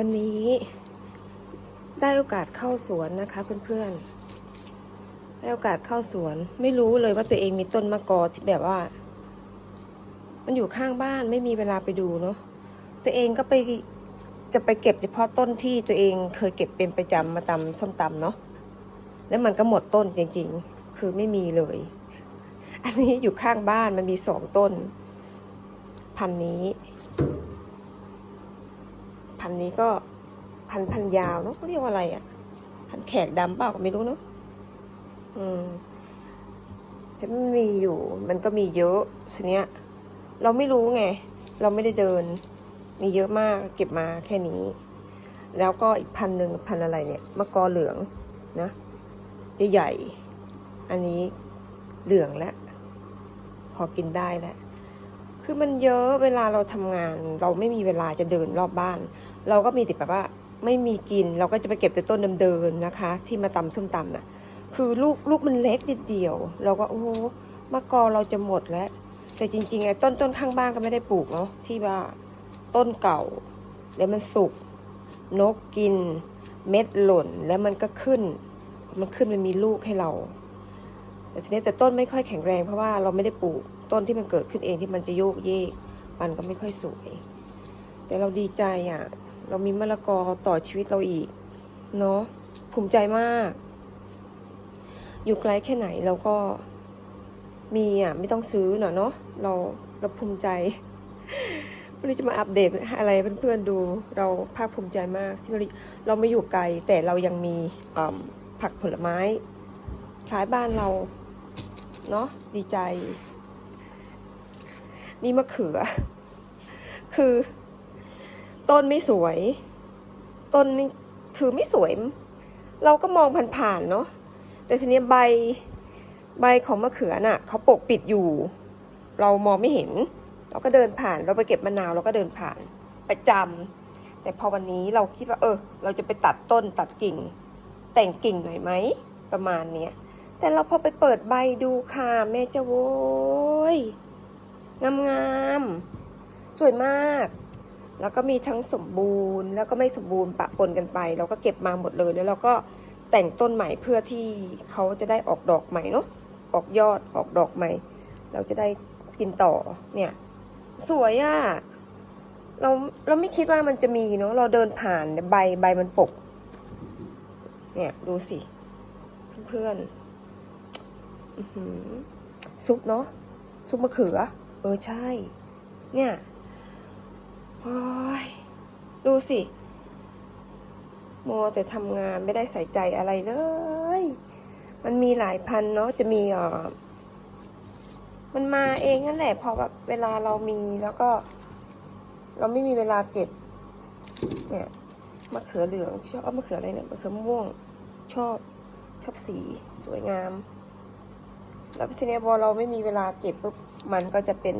วันนี้ได้โอกาสเข้าสวนนะคะเพื่อนๆ ได้โอกาสเข้าสวน ไม่รู้เลยว่าตัวเองมีต้นมะกอที่แบบว่า มันอยู่ข้างบ้านไม่มีเวลาไปดูเนาะ ตัวเองก็ไปจะไปเก็บเฉพาะต้นที่ตัวเองเคยเก็บเป็นประจำมาตำส้มตำเนาะ แล้วมันก็หมดต้นจริงๆ คือไม่มีเลย อันนี้อยู่ข้างบ้านมันมีสองต้น พันนี้ พันนี้ก็พันพันยาวเนาะเขาเรียกว่าอะไรอะ่ะ พันแขกดำเปล่าก็ไม่รู้เนาะอืมแต่มันมีอยู่ มันก็มีเยอะทีเนี้ย เราไม่รู้ไง เราไม่ได้เดิน มีเยอะมากเก็บมาแค่นี้ แล้วก็อีกพันหนึ่งพันอะไรเนี่ยมะกอเหลืองนะใหญ่ๆอันนี้เหลืองแล้ว พอกินได้แล้ว คือมันเยอะเวลาเราทำงาน เราไม่มีเวลาจะเดินรอบบ้าน เราก็มีแต่แบบว่าไม่มีกิน เราก็จะไปเก็บแต่ต้นเดิมๆนะคะ ที่มาตำส้มตำน่ะ คือลูกลูกมันเล็กนิดเดียว เราก็โอ้โหมะกอเราจะหมดแล้ว แต่จริงๆไอ้ต้นต้นข้างบ้านก็ไม่ได้ปลูกเนาะที่ว่าต้นเก่า แล้วมันสุกนกกิน เม็ดหล่นแล้วมันก็ขึ้น มันขึ้นมันมีลูกให้เรา แต่ทีนี้แต่ต้นไม่ค่อยแข็งแรงเพราะว่าเราไม่ได้ปลูก ต้นที่มันเกิดขึ้นเองที่มันจะโยกเยก มันก็ไม่ค่อยสวย แต่เราดีใจอะ เรามีมะละกอต่อชีวิตเราอีก เนาะภูมิใจมาก อยู่ไกลแค่ไหนเราก็มีอะไม่ต้องซื้อเนาะเนาะเราเราภูมิใจวันนี้จะมาอัปเดตอะไรเพื่อนๆดู เราภาคภูมิใจมากที่เราเราไม่อยู่ไกล แต่เรายังมีผักผลไม้ขายบ้านเราเนาะดีใจ นี่มะเขือ คือ ต้นไม่สวย ต้นนี่คือไม่สวย เราก็มองผ่านๆเนาะแต่ทีนี้ใบใบของมะเขือน่ะเขาปกปิดอยู่ เรามองไม่เห็น เราก็เดินผ่าน เราไปเก็บมะนาวเราก็เดินผ่านประจำแต่พอวันนี้เราคิดว่า เออ เราจะไปตัดต้นตัดกิ่ง แต่งกิ่งหน่อยไหมประมาณเนี้ยแต่เราพอไปเปิดใบดูค่ะแม่เจ้าโว้ย งามงามๆ สวยมาก แล้วก็มีทั้งสมบูรณ์ แล้วก็ไม่สมบูรณ์ปะปนกันไป เราก็เก็บมาหมดเลย แล้วเราก็แต่งต้นใหม่เพื่อที่เขาจะได้ออกดอกใหม่เนาะ ออกยอดออกดอกใหม่ เราจะได้กินต่อ เนี่ย สวยอะ่ะ เราเราไม่คิดว่ามันจะมีเนาะ เราเดินผ่านใบใบมันปก เนี่ยดูสิ เพื่อนๆอื้อหือซุปเนาะซุปมะเขือ เออใช่ เนี่ยโอ้ยดูสิมัวแต่ทำงานไม่ได้ใส่ใจอะไรเลย มันมีหลายพันเนาะจะมีอ่อมันมาเองนั่นแหละพอแบบเวลาเรามีแล้วก็ เราไม่มีเวลาเก็บ เนี่ยมะเขือเหลืองชอบเอามะเขืออะไรเนี่ยมะเขือม่วง ชอบชอบสีสวยงาม แล้วทีนี้พอเราไม่มีเวลาเก็บปุ๊บมันก็จะเป็น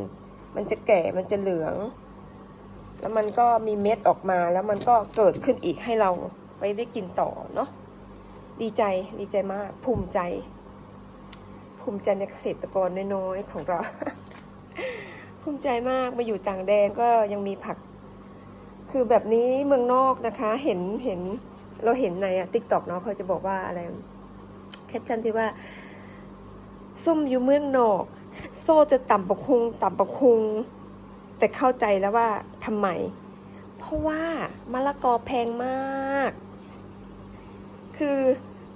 มันจะแก่มันจะเหลือง แล้วมันก็มีเม็ดออกมาแล้วมันก็เกิดขึ้นอีกให้เราไปได้กินต่อเนาะดีใจดีใจมากภูมิใจ ภูมิใจในเกษตรกรน้อยๆของเรา ภูมิใจมากมาอยู่ต่างแดนก็ยังมีผัก คือแบบนี้เมืองนอกนะคะ เห็นเห็นเราเห็นในอะติ๊กต็อกเนาะเขาจะบอกว่าอะไรแคปชั่นที่ว่า ส้มอยู่เมืองนอก โซ่จะต่ำประคุงต่ำประคุง แต่เข้าใจแล้วว่าทำไม เพราะว่ามะละกอแพงมาก คือ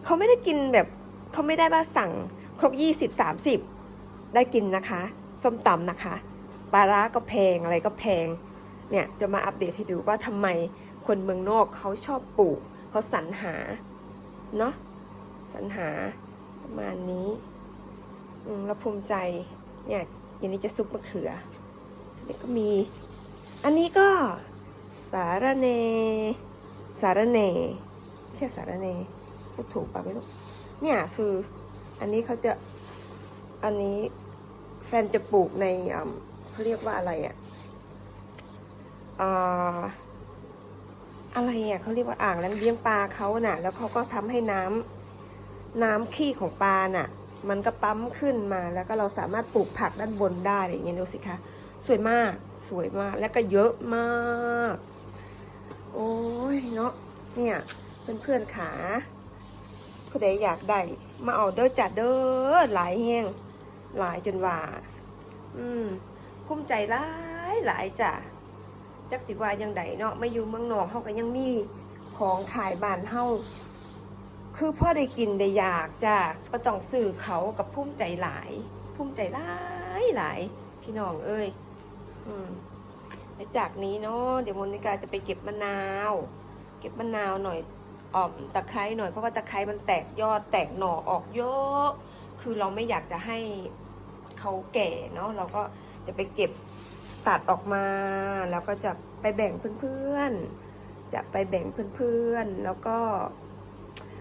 เขาไม่ได้กินแบบเขาไม่ได้ว่าสั่งครบยี่สิบสามสิบได้กินนะคะ ส้มตำนะคะ ปลาร้าก็แพงอะไรก็แพง เนี่ยจะมาอัปเดตให้ดูว่าทำไมคนเมืองนอกเขาชอบปลูกเขาสรรหา เนาะสรรหาประมาณนี้ เราภูมิใจ เนี่ยอย่างนี้จะซุปมะเขือเด็กก็มี อันนี้ก็สาระเน สาระเนไม่ใช่สาระเนพูดถูกป่ะไม่รู้ เนี่ยคืออันนี้เขาจะอันนี้แฟนจะปลูกในเขาเรียกว่าอะไรอะ่ะอะไรอะเขาเรียกว่าอ่างเลี้ยงปลาเขาน่ะ แล้วเขาก็ทำให้น้ำน้ำขี้ของปลาน่ะ มันก็ปั๊มขึ้นมาแล้วก็เราสามารถปลูกผักด้านบนได้อย่างเงี้ยดูสิคะสวยมากสวยมากแล้วก็เยอะมาก โอ้ยเนาะเนี่ยเพื่อนๆขาผู้ใดอยากได้มาเอาเด้อจัดเด้อหลายแห้งหลายจนว่า อืมภูมิใจหลายหลายจ้ะจักสิว่ายังไดเนาะไม่อยู่เมืองนอกเฮาก็ยังมีของขายบ้านเฮา คือพ่อได้กินได้อยากจ้ะก็ต้องซื้อเขากับภูมิใจหลายภูมิใจหลายหลาย พี่น้องเอ้ยอืมและจากนี้เนาะเดี๋ยวมนิกาจะไปเก็บมะนาว เก็บมะนาวหน่อยออมตะไคร้หน่อยเพราะว่าตะไคร้มันแตกยอดแตกหน่อออกเยอะ คือเราไม่อยากจะให้เขาแก่เนาะเราก็จะไปเก็บตัดออกมา แล้วก็จะไปแบ่งเพื่อนๆจะไปแบ่งเพื่อนๆแล้วก็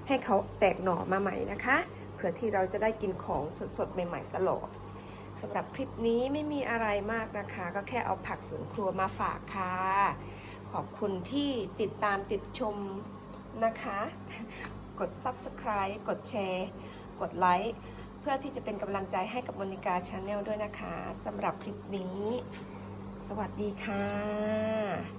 ให้เขาแตกหน่อมาใหม่นะคะเผื่อที่เราจะได้กินของสดๆ ใหม่ ๆ ตลอดสำหรับคลิปนี้ไม่มีอะไรมากนะคะ ก็แค่เอาผักสวนครัวมาฝากค่ะ ขอบคุณที่ติดตามติดชมนะคะ กด Subscribe กดแชร์ กดไลค์เพื่อที่จะเป็นกำลังใจให้กับมนิกาชาแนลด้วยนะคะสำหรับคลิปนี้ สวัสดีค่ะ